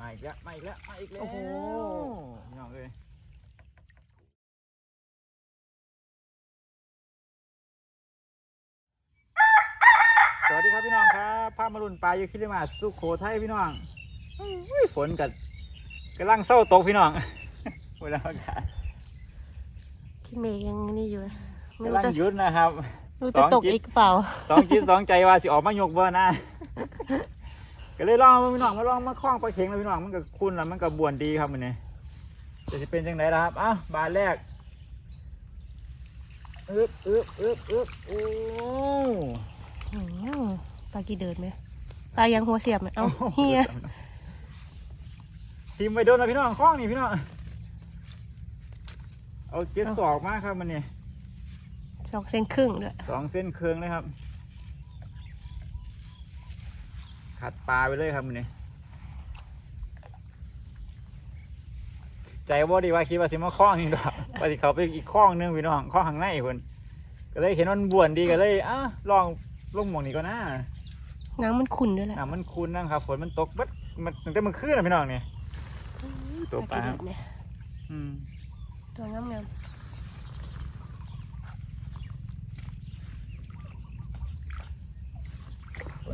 มาอีกแล้วมาอีกแล้วมาอีกแล้วโอ้โหพี่น้องเอ้ยสวัสดีครับพี่น้องครับพามาลุ่นปลาอยู่คิริมาสุโขทัยพี่น้องอุ้ยฝนกับกำลังเศร้าตกพี่น้องเวลาอากาศพี่เมย์ยังนี่อยู่ไม่กำรู้ลังจะหยุดนะครับรู้จะตกอีกหรือเปล่าสองจิตสองใจว่าสิออกมายกบ่นะ ก็เลยลองมาพี่น้องมาลองมาคล้องปลาเข็งเลยพี่น้องมันก็คุ้นแล้วมันก็บวนดีครับมันนี่จะสิเป็นจังไดล่ะครับอ้าวบานแรกอึบอึบอึบอึบโอ้อืมปลากี่เดินไหมปลายังหัวเสียบไหมเอ้าเฮียทีมไปโดนนะพี่น้องคล้องนี่พี่น้องเอาเจ็ดศอกมาครับมันนี่สองเส้นครึ่งด้วยสองเส้นเคืองเลยครับ ขัดปลาไปเลยครับมันนี่ใจว่าดีว่าคิดว่าสิมาคล้องนี่ดอกว่าสิเขาไปอีกคล้องหนึงพี่น้องคล้องข้างในคนก็เลยเห็นมันบ่วนดีก็เลยอะลองลงหมองนี้ก็น่าน้ำมันขุ่นด้วยแหละน้ำมันคุ้นนะครับฝนมันตกเบัดมันตั้งแต่เมื่อคืนนะพี่น้องนี่ตัวปลากี่เดินเนี่ยอืมตัวงามงาม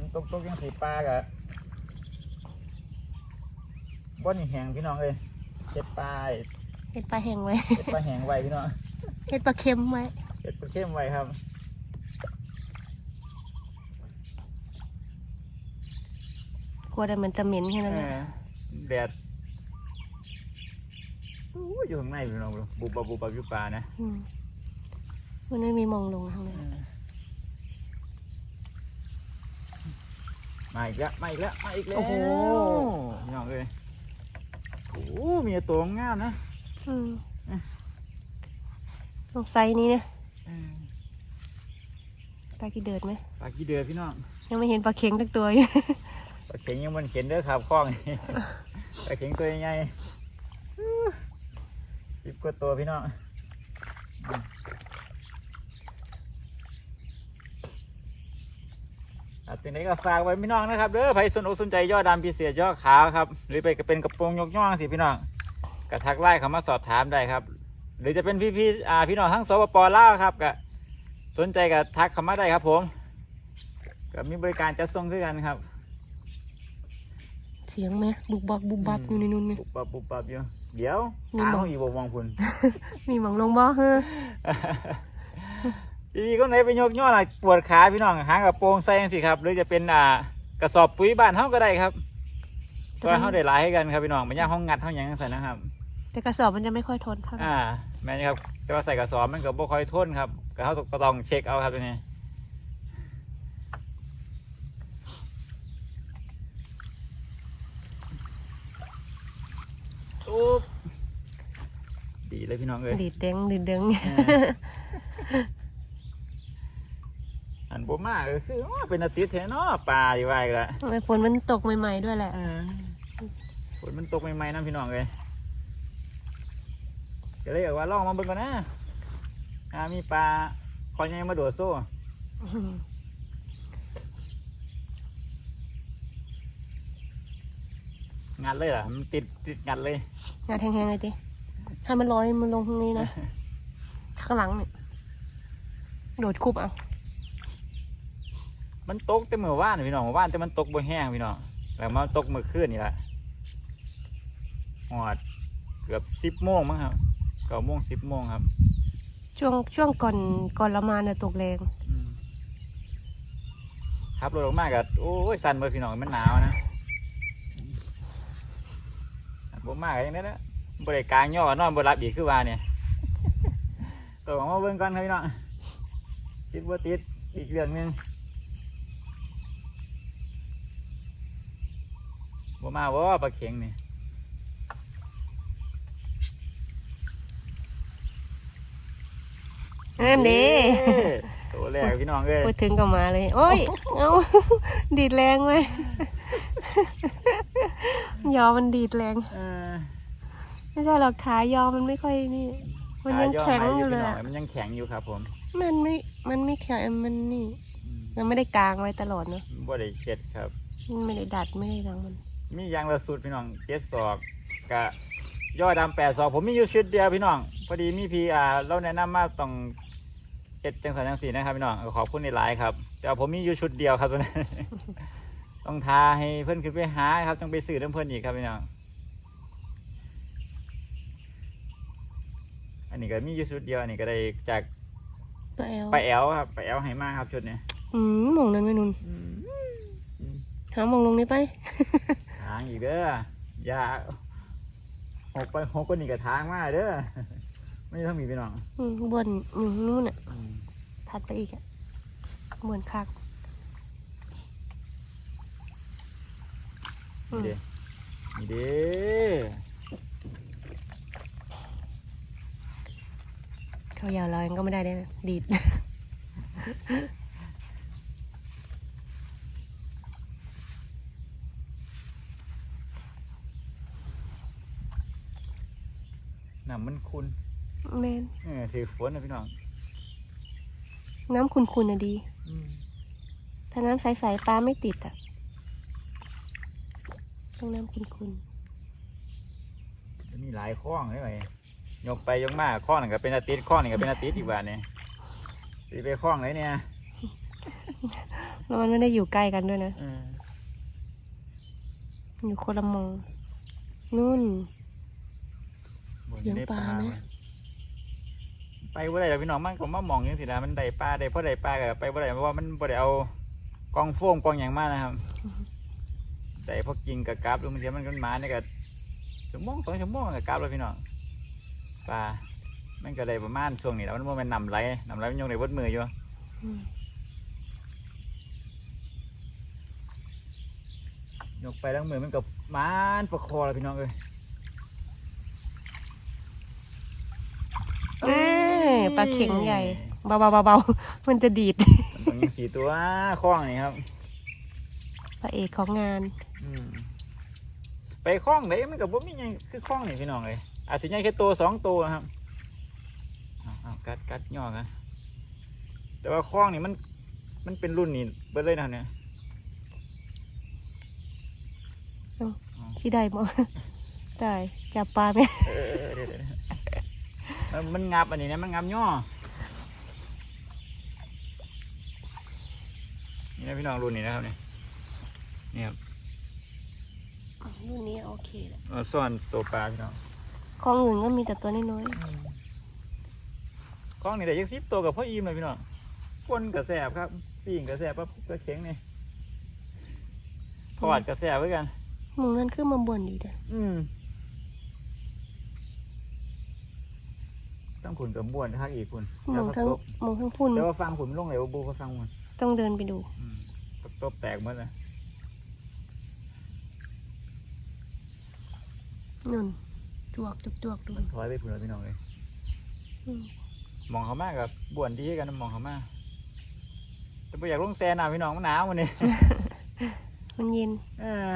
นตกตกยังสีปลากะบ่อนนี่แห้งพี่น้องเลยเจ็ดปลาเห็ดปลาแห้งไว้เจ็ดปลาแห้งไว้พี่น้องเห็ดปลาเค็มไว้เจ็ดปลาเข้มไว้ครับกลัวแต่มันจะเหม็นแค่นั้นเอแหละอแดดอู้ยอยู่ข้างในพี่น้องบุบบับบุบบับอยู่ปลานะมมันไม่มีมองลงทางนั้นมาอีกแล้วมาอีกแล้วมาอีกแล้วโอ้โหพี่น้องเลยโอ้โหมีแต่ตัวงามนะอืมอะตรงไซส์นี้เนี่ยเออปลากี่เดินไหมปลากี่เดือพี่น้องยังไม่เห็นปลาเค็งทั้งตัวอยู่ปลาเข็งยังมันเข็นเด้อครับคล้องปลาเข็งตัวใหญ่สิบกว่าตัวพี่น้อง อืมอะทีนี้ก็ฝากไว้พี่น้องนะครับเด้อใครสนอกสนใจยอดดำพิเศษยอดขาวครับ หรือไปก็เป็นกระโปรงยกย่องสิพี่น้องกระทักไล่เข้ามาสอบถามได้ครับ หรือจะเป็นพี่พี่ๆอ่าพี่น้องทั้งสปปลาวครับก็สนใจก็ทักเข้ามาได้ครับ ผมก็มีบริการจัดส่งด้วยกันครับ เสียงไหมบุบบับบุบบับอยู่ในนู้นไหม ปุบปับปุบปับอยู่เดี๋ยวมีตาหมอเขาอีกบมองพุ่นมีหมองลงบ่เฮ้อ ทีนี้ก็ไหนไปยกย่อหน่อยปวดขาพี่น้องหางกระโปรงใส่จังสิครับ หรือจะเป็นอ่ากระสอบปุ๋ยบ้านเฮาก็ได้ครับซอยเฮาได้หลายให้กันครับพี่น้องไม่ยากห้องงัดห้องหยังจังซั่นนะครับ แต่กระสอบมันจะไม่ค่อยทนเท่าไหร่อ่าแม่นครับแต่ว่าใส่กระสอบมันก็บ่ค่อยทนครับก็เฮาก็ต้องเช็คเอาครับตัวนี้อุ๊บดีเลยพี่น้องเอ้ยดีดเด้งดีดเด้งอันบ่ มาก็คืออ้อเป็นอาทิตย์แท้เนาะปลาอยู่ไว้ก็ทำไมฝนมันตกใหม่ๆด้วยแหละ ฝนมันตกใหม่ๆนะพี่น้องเลยเดี๋ยวเลยบอกว่าลองมาเบิ่งก่อนนะอ่ามีปลาคอยใหญ่มาโดดโซ่งัดเลยเหรอมันติดติดงัดเลย งานแห้งๆเลยจิให้มันลอยมันลงตรงนี้นะ ข้างหลังเนี่ยโดดคุบเอา มันตกแต่เมื่อวานพี่น้องเมื่อวานแต่มันตกบ่แห้งพี่น้องแล้วมาตกเมื่อคืนนี่แหละหอดเกือบสิบโมงมั้งครับเก้าโมงสิบโมงครับ ช่วงช่วงก่อนก่อนละมาเนี่ยตกแรงอืมครับรถออกมากับโอ้ยสั่นเบอพี่น้องมันหนาวนะบ่มากอย่างนี้นะบริกลางย่อนอนบรับอีกคือว่าเนี่ยตัวของมาเบิ่งก่อนครับพี่น้องติดบ่ติดอีกเรื่องหนึง บ่มาบ่ปลาเข็งนี่นั่นดีเอ้ยตัวแรกพี่น้องเอ้ยพูดถึงก็มาเลย โอ้ย เอาดีดแรงไหมยอมันดีดแรงเออไม่ใช่หรอกขายอมันไม่ค่อยนี่ มันยังขาแข็งไม้อยู่เลยพี่น้อะมันยังแข็งอยู่ครับผม มันไม่ มันไม่แข็ง มันนี่อืมมันไม่ได้กางไว้ตลอดเนอะบ่ได้เช็ดครับมันไม่ได้ดัดไม่ได้ดังมัน มีอยางละสุดพี่น้องเจ็ดศอกกะย่อดำแปดศอกผมมีอยู่ชุดเดียวพี่น้อง พอดีมีพีอ่าเราแนะนำมาต้องเอ็ดจังสันจังสีนะครับพี่น้องขอบคุณในไลน์ครับแต่ว่าผมมีอยู่ชุดเดียวครับตัวนั้นต้องทาให้เพื่อนขึ้นไปหาครับต้องไปสื่อน้ำเพื่อนอีกครับพี่น้องอันนี้ก็มีอยู่ชุดเดียวอันนี้ก็ได้จากปลาแอลไปแอลครับไปแอลให้มากครับชุดนี้อืมหมองนั้นไม่นุนหาหมองลงนี้ไปทางอีกเด้ออย่าหกไปหกคนนี่กับทางมาเด้อไม่ต้องมีพี่น้องอืมบนอยู่นู่นอะถัดไปอีกอะเหมือนคักอืมนี่เด้นี่เด้เขายาวลอยก็ไม่ได้เลยนะดีด น้ำมันคุณแมนเออถือฝนนะพี่น้องน้ำขุ่นๆน่ะดีถ้าน้ำใสๆปลาไม่ติดอะ ต้องน้ำขุ่นมีหลายข้องเลยไงยกไปยกมาข้องหนึ่งก็เป็นอาทิตย์ข้องหนึ่งก็เป็นอาทิตย์อีกว่าเนี่ยตีไปข้องเลยเนี่ยๆแล้วมันไม่ได้อยู่ใกล้กันด้วยนะ เอออยู่คนละมองนู่น บ่เลี้ยงได้ปลาไหมว่ะไปบ่ได้แล้วพี่น้องมันก็มามองอย่างสินะมันได้ปลาได้เพราะได้ปลาก็ไปบ่ได้เพราะว่ามันบ่ได้เอากองโฟมกองอย่างมากนะครับแต่พอกินกับกราฟดูมันเสียมันกันมาเนี่ยก็ชั่วโมงสองชั่วโมงกับกราฟแล้วพี่น้องปลามันก็ได้ประมาณช่วงนี้แล้วมันว่ามันนำไหลนำไหลมันยงในวัดมืออยู่อืมยกไปทั้งมือมันกับมานประคอแล้วพี่น้องเอ้ย เอ้ย ปลาเข็งใหญ่ เบาๆเบาๆมันจะดีดมันต้องยิงสี่ตัวคล้องนี่ครับพระเอกของงานอืมไปคล้องไหนมันกับว่ามีไงคือคล้องนี่พี่น้องเลยอาจจะใหญ่แค่ตัวสองตัวครับเอาเอากัดกัดย่อกันแต่ว่าคล้องนี่มัน มันเป็นรุ่นนี่เบิดเลยนะครับเนี่ยที่ได้บ่ได้จับปลาไหม เออเดี๋ยวเดี๋ยวเดี๋ยวเออมันงับอันนี้นะมันงับย่อนี่นะพี่น้องรุ่นนี้นะครับเนี่ยนี่ครับรุ่นนี้โอเคแหละเอาซ่อนตัวปลาพี่น้องของอื่นก็มีแต่ตัวน้อยกล้องนี่ได้ยังซิบตัวกับพ่ออิ่มเลยพี่น้องคนกระแสบครับปีงกระแสบปั๊บกระเข็งนี่พอดกระแสบไว้กันๆหมึงนั่นคือมาบ่นดีเด้ออืม ต้องขุนกับบ้วนทักอีกคุณหมึงทั้งหมึงทั้งพุ่น แต่ว่าฟังขุนลงไหนว่าบูเขาฟังมันต้องเดินไปดู อืมตบแตกหมดเลยนุ่นจวกจุกจวกดูมันถอยไปพุ่นแล้วพี่น้องเลยอืมมองเขามากกับบ้วนดีกันมองเขามากแต่ไม่อยากลงแซนอะพี่น้องมันหนาววันนี้ มันเย็น เออ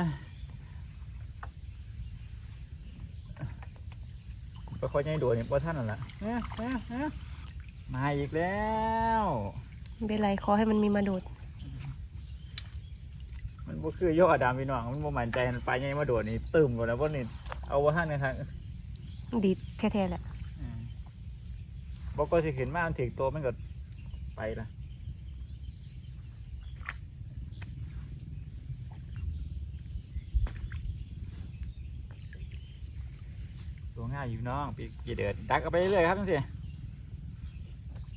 ไปคอยยังโดดนี่พอท่านนั่นแหละเอ๊ะเอ๊ะเอ๊ะมาอีกแล้วไม่เป็นไรขอให้มันมีมาโดด มันบ่คือย่อดามพี่น้องมันบ่มั่นใจมันไปยังมาโดดนี่ตึมหมดแล้วพวกนี้เอาว่าท่านนะครับดีดแท้ๆแหละอืมบอกก็สิขึ้นมามันถึงตัวมันก็ไปละตัวง่ายอยู่น้องปีกี่เดือนดักเอาไปเรื่อยๆครับจังสิ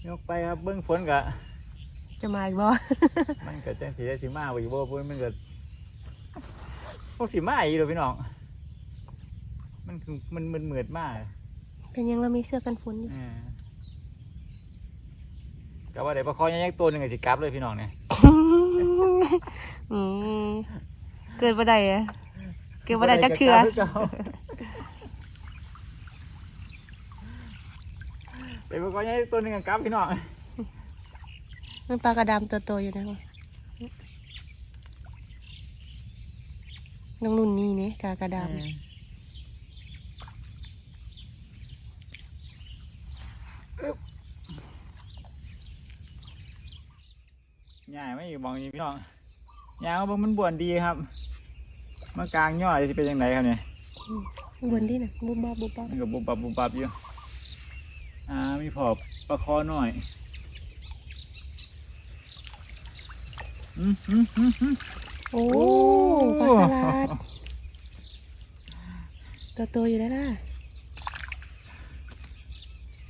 ยกไปครับเบื้องฝนกะจะมาอีกบ่ มันก็จังสีได้สิมาอีกบ่พุ่นมันก็พวกสิมาอีกเด้อพี่น้อง มันคือมันมันเหมือดมากเป็นยังเรามีเสื้อกันฝนอยู่อ่าก็ว่าเดี๋ยวประคองยังตัวหนึ่งก็สิกลับเลยพี่น้องเนี่ยนี่เกิดบ่ได้อะเกิดบ่ได้จักเทือ บ่ได้ก็กลับคือเก่าเดี๋ยวประคองยังตัวหนึ่งก็กลับพี่น้องมันปลากระดามตัวโตอยู่นะวะน้องนุ่นนี่เนี่ยกากระดามง่ายไม่อยู่มองนี่พี่น้องยางว่ามันบวนดีครับมากลางย่อจะเป็นยังไงครับเนี่ยบนที่น่ะบุบบับบุบบับมันก็บุบบับบุบบับอยู่ อ่ามีพอปลาคอหน่อยอืมอืมอืมอืมโอ้โอ้ปลาสลัดตัวโตอยู่แล้วล่ะ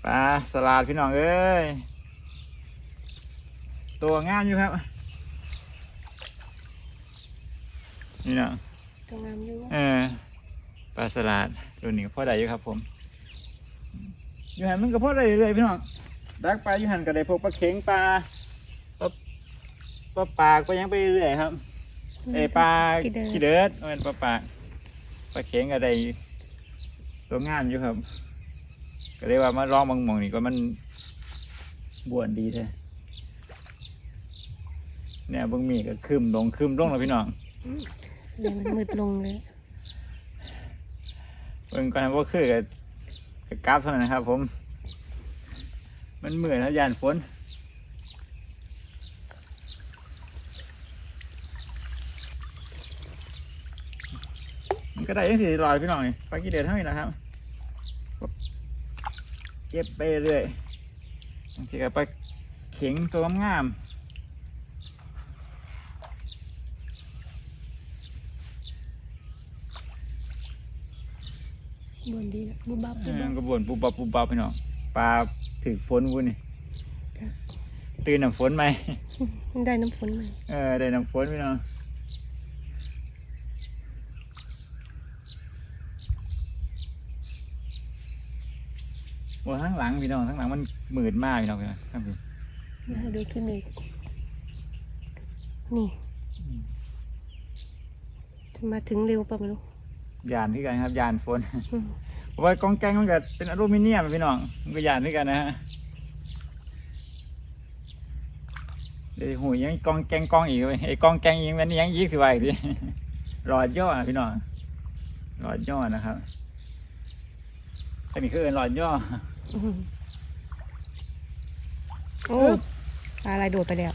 ปลาสลัดพี่น้องเอ้ยตัวงามอยู่ครับ นี่เนาะตัวงามอยู่เออปลาสลัดตัวนี้ก็พอได้อยู่ครับผม อยู่หันมันก็พอได้เรื่อยๆพี่น้องดักปลาอยู่หันก็ได้พวกปลาเข็งปลาปลาปลาปากไปยังไปเรื่อยครับเอยปลากี่เดินกีเดิร์ดเป็นปลาปากปลาเข็งก็ได้ตัวงามอยู่ครับ ก็เลยว่ามาลองบางหมองนี่ก็มันบวนดีแท้เนี่ยเบางมีก็คืมลงคืมลงแล้วพี่น้องเดี๋ยวมันมืดลงเลยเบิ่งก่อนว่าคือกับ กับกราฟเท่านั้นนะครับผม มันเหมือนแล้วยานฝนมันก็ได้ยังสี่ลอยพี่น้องนี่ปลากี่เดือดเท่านี้นะครับเก็บไปเรื่อยบางทีก็ปลาเข็งตัวงาม บนดีนะบุบบับๆบุเอบบัอบกระบวนปุบปับปุบปับพี่น้องปลาถือฝนวุ้นนี่จ้ะ ตื่นน้ำฝนไหมได้น้ำฝนมาเออได้น้ำฝนพี่น้องโอ้ทั้งหลังพี่น้องทั้งหลังมันหมื่นมากพี่น้องพี่น้องครับพี่มาดูขึ้นอีกนี่ มาถึงเร็วป่ะไม่รู้ ยานที่กันครับยานฝนอืมเพราะว่ากองแกงมันก็เป็นอลูมิเนียมพี่น้องมันก็ยานที่กันนะฮะเดี๋ยวหูยังกองแกงกองอีกเว้ยไอ้กองแกงอีกมันยังยี่สิบวันอีกดิหลอดย่อนะพี่น้องหลอดย่อนะครับอันนี้คือเอิ้นหลอดย่ออืมโอ้ปลาอะไรโดดไปแล้ว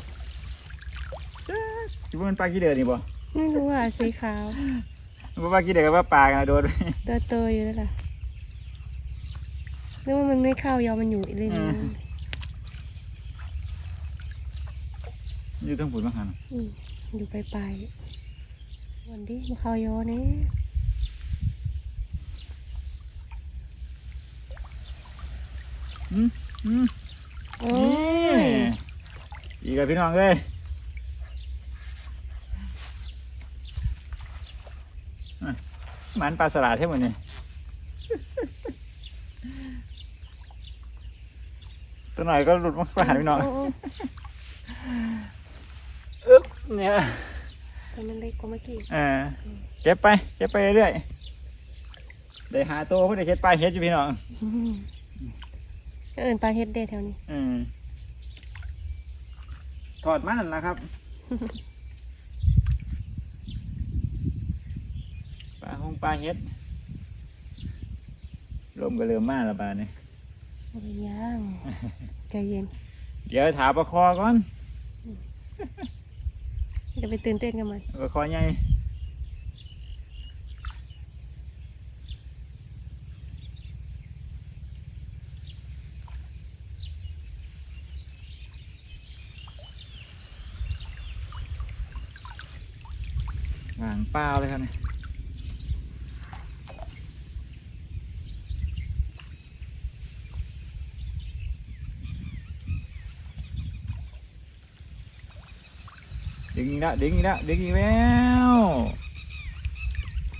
คิดว่ามันปลากี่เดือนนี่บ่ไม่รู้ว่าสีขาว ว่าปลากี่เดือนกับว่าปลากันนะโดนตัวโตอยู่แล้วล่ะนึกว่ามันไม่เข้ายอมมันอยู่อีกเลยอืมอยู่ทั้งฝุ่นมากหันอืมอยู่ปลายปลายๆวันนี้มาเข้ายอนี่อืมอืมโอ้ยอีกแล้วพี่น้องเอ้ยอะ หมันปลาสลัดเท่ามันนี่ตัวหน่อยก็หลุดมาปลาพี่น้องโโอึ๊บเนี่ยแต่มันเล็กกว่าเมื่อกี้เออเก็บไปเก็บไปเรื่อยเดี๋ยวหาตัวเพื่อจะเฮ็ดปลาเฮ็ดอยู่พี่น้องก็เอินปลาเฮ็ดเด้แถวนี้อืมถอดมันนะครับ ปลาหงปลาเฮ็ดลมก็เริ่มมาแล้วปลาเนี่ยโอ้ยย่างใจเย็น เดี๋ยวถาปลาคอก่อนจะไปตื่นเต้นกับมันปลาคอใหญ่หางเปล่าเลยครับเนี่ย อีกแล้วดึงอีกแล้วดึงอีกแล้ว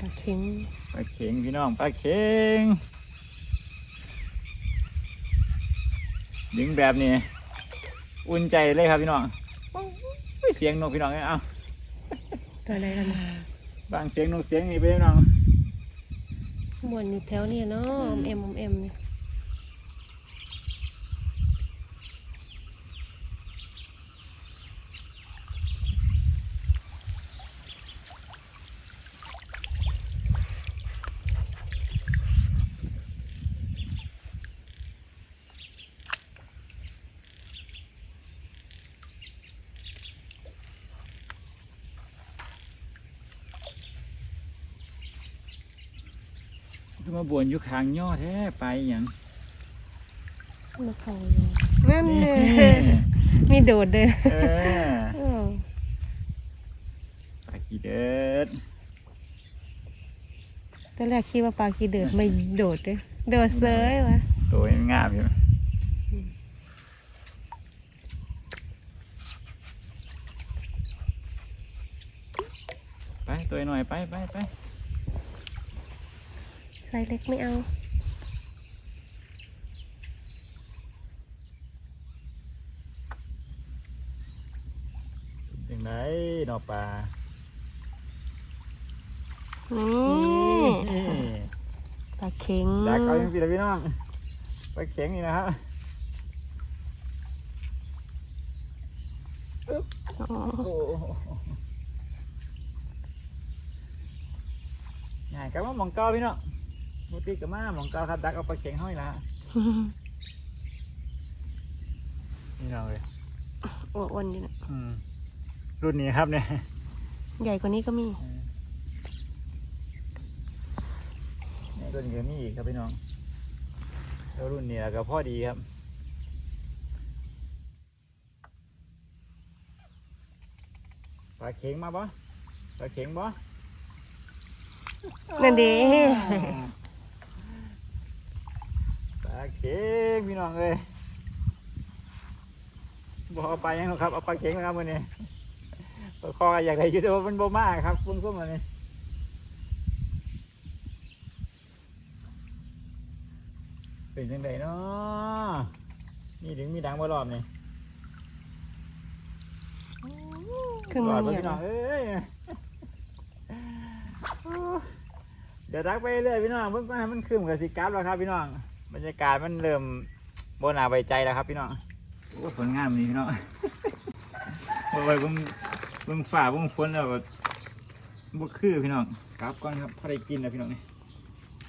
ปลาเข็งปลาเข็งพี่น้องปลาเข็งดึงแบบนี้ อุ่นใจเลยครับพี่น้องโอ้ยเสียงนกพี่น้องเอ้ยเอ้าตัวอะไรกันนะบางเสียงนกเสียงนี่ไปพี่น้องบวนอยู่แถวนี้เนาะอมเอ็มอมเอ็มเนี่ย คือมาบวนอยู่ขางย่อแท้ไปอหย่างมาเขาเลยนั่นเลยมีโดดเลยเออเออปลากีเด็ดตอนแรกคิดว่าปลากีเดือดไม่โดดเลยโดดเซยวะตัวยังงามอยู่ไปตัวหน่อยไปไปไป ไซส์เล็กไม่เอายังไงนอปลานี่นี่ปลาเข็งดักเอายังสิละพี่น้องปลาเข็งนี่นะครับอ๋อโอ้โหง่ายกับว่าหมองเก้าพี่น้อง ปกติกับมาหมองเกาครับดักเอาปลาเข็งห้อยละนี่เราเลยอ้วนๆอยู่นะอืมรุ่นนี้ครับเนี่ยใหญ่กว่านี้ก็มีเนี่ยรุ่นนี้ก็มีอีกครับพี่น้องแล้วรุ่นนี้ก็พอดีครับปลาเข็งมาบ่ปลาเข็งบ่นั่นด้ปลาเข็งพี่น้องเลยบ่เอาไปยังหรอกครับเอาปลาเข็งนะครับวันนี้ปลาคออยากได้ยูแต่ว่ามันบ่มากครับฟุ้งฟุ้งมาเนี่ยเป็นยังไงเนาะนี่ถึงมีดังบ่รอบนี่ครึ่งรมันดบ่ใหญ่พี่น้องเอ้ยเดี๋ยวดักไปเรื่อยพี่น้องเพิ่งให้มันขึ้นกับสิกราฟแล้วครับพี่น้อง บรรยากาศมันเริ่มโบนาไว้ใจแล้วครับพี่น้องโอ้ผลงานมันนี้พี่น้องโอ้ยเบิ่งเบิ่งฝ่าเบิ่งฝนแล้วก็บ่คือพี่น้องกลับก่อนครับพอได้กินแล้วพี่น้องนี่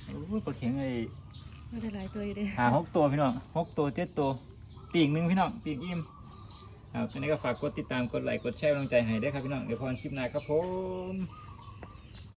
โอ้ยปลาเข็งไอ้ไม่ได้หลายตัวอยู่เด้หาหกตัวพี่น้องหกตัวเจ็ดตัวปีกหนึ่งพี่น้องปีกอิ่มครับตอนนี้ก็ฝากกดติดตามกดไลค์กดแชร์กำลังใจให้ด้วยครับพี่น้องเดี๋ยวพรคลิปหน้าครับผม